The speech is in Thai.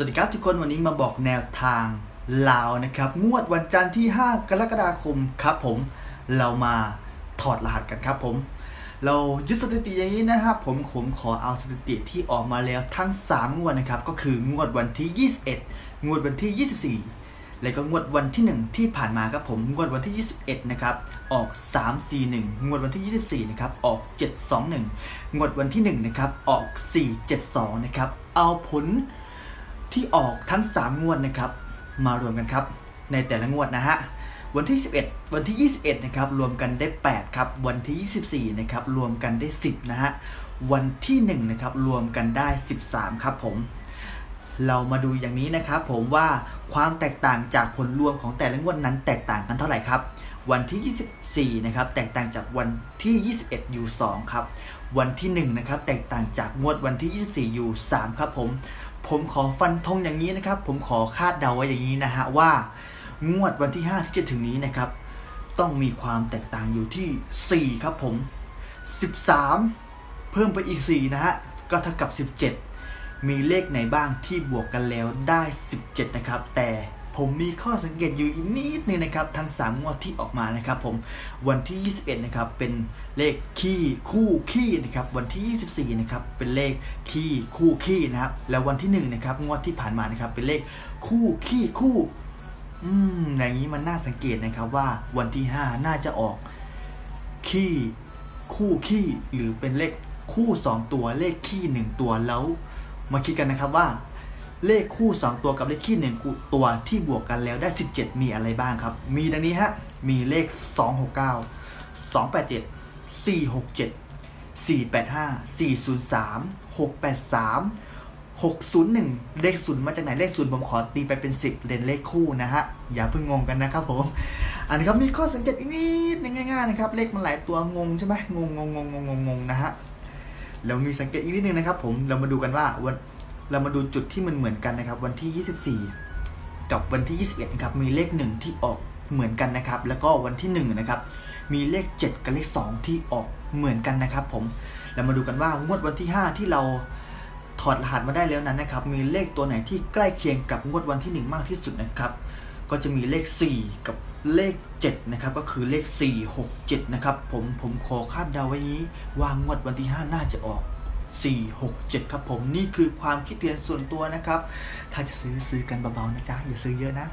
สวัสดีครับทุกคนวันนี้มาบอกแนวทางลาวนะครับ งวดวันจันทร์ที่ 5 กรกฎาคมครับผมเรามาถอดรหัสกันครับผม เรายึดสถิติอย่างนี้นะครับผมผมขอเอาสถิติที่ออกมาแล้วทั้ง 3 งวดนะครับ ก็คืองวดวันที่ 21 งวดวันที่ 24 แล้วก็งวดวันที่ 1 ที่ผ่านมาครับผมงวดวันที่ 21 นะครับ ออก 341 งวดวันที่ 24 นะครับ ออก 721 งวดวันที่ 1 นะครับ ออก 472 นะครับ เอาผล ที่ออกทั้ง 3 งวดนะครับมารวมกันครับในแต่ละงวดนะฮะวันที่ 11 วันที่ 21นะครับรวมกันได้ 8 ครับ วันที่ 24นะครับรวมกันได้ 10 นะฮะวันที่1นะครับรวมกันได้ 13 ครับผมเรามาดูอย่างนี้นะครับผมว่าความแตกต่างจากผลรวมของแต่ละงวดนั้นแตกต่างกันเท่าไหร่ครับ วันที่ 24 นะครับ แตกต่างจากวันที่ 21อยู่2ครับ วันที่ 1 นะครับ แตกต่างจากงวดวันที่ 24อยู่3ครับผม ผมขอฟันธงอย่างนี้นะครับ ผมขอคาดเดาไว้อย่างนี้นะฮะว่า งวดวันที่ 5 ที่จะถึงนี้นะครับ ต้องมีความแตกต่างอยู่ที่ 4 ครับผม 13 เพิ่มไปอีก 4 นะฮะ ก็เท่ากับ 17 มีเลขไหนบ้างที่บวกกันแล้วได้ 17 นะครับ แต่ ผมมีข้อสังเกตอยู่อีกนิดนึงนะครับ ทั้ง 3 งวดที่ออกมานะครับผมวันที่ 21 นะครับ เป็นเลขขี้คู่ขี้นะครับ วันที่ 24 นะครับ เป็นเลขขี้คู่ขี้นะครับ แล้ววันที่ 1 นะครับ งวดที่ผ่านมานะครับ เป็นเลขคู่ขี้คู่ อืม อย่างนี้มันน่าสังเกตนะครับว่าวันที่ 5 น่าจะออกขี้คู่ขี้หรือเป็นเลขคู่ 2 ตัวเลขขี้ 1 ตัวแล้ว มาคิดกันนะครับว่า เลขคู่ 2 ตัวกับเลขขี้1ตัวที่บวกกันแล้วได้ 17 มีอะไรบ้างครับ มีดังนี้ฮะ มีเลข 269 287 467 485 403 683 601 เลขศูนย์มาจากไหนเลขศูนย์ผมขอตีไปเป็น 10เลนเลขคู่นะฮะ อย่าเพิ่งงงกันนะครับผม อันนี้ครับมีข้อสังเกตอีกนิดนึงง่ายๆนะครับ เลขมันหลายตัวงงใช่ไหมงงงงงงงงงงนะฮะแล้วมีสังเกตอีกนิดนึงนะครับผมเรามาดูกันว่าวัน เรามาดูจุดที่มันเหมือนกันนะครับ วันที่ 24 กับวันที่ 21นะครับมีเลข 1 ที่ออกเหมือนกันนะครับ แล้วก็วันที่1นะครับมีเลข 7 กับเลข 2 ที่ออกเหมือนกันนะครับ ผมเรามาดูกันว่างวดวันที่ 5 ที่เราถอดรหัสมาได้แล้วนั้นนะครับ มีเลขตัวไหนที่ใกล้เคียงกับงวดวันที่ 1 มากที่สุดนะครับ ก็จะมีเลข 4 กับเลข 7 นะครับ ก็คือเลข 4 6 7 นะครับ ผมผมขอคาดเดาไว้นี้ว่างวดวันที่ 5 น่าจะออก 4 6 7 ครับผมนี่คือความคิดเห็นส่วนตัวนะครับ ถ้าจะซื้อซื้อกันเบาๆนะจ๊ะอย่าซื้อเยอะนะ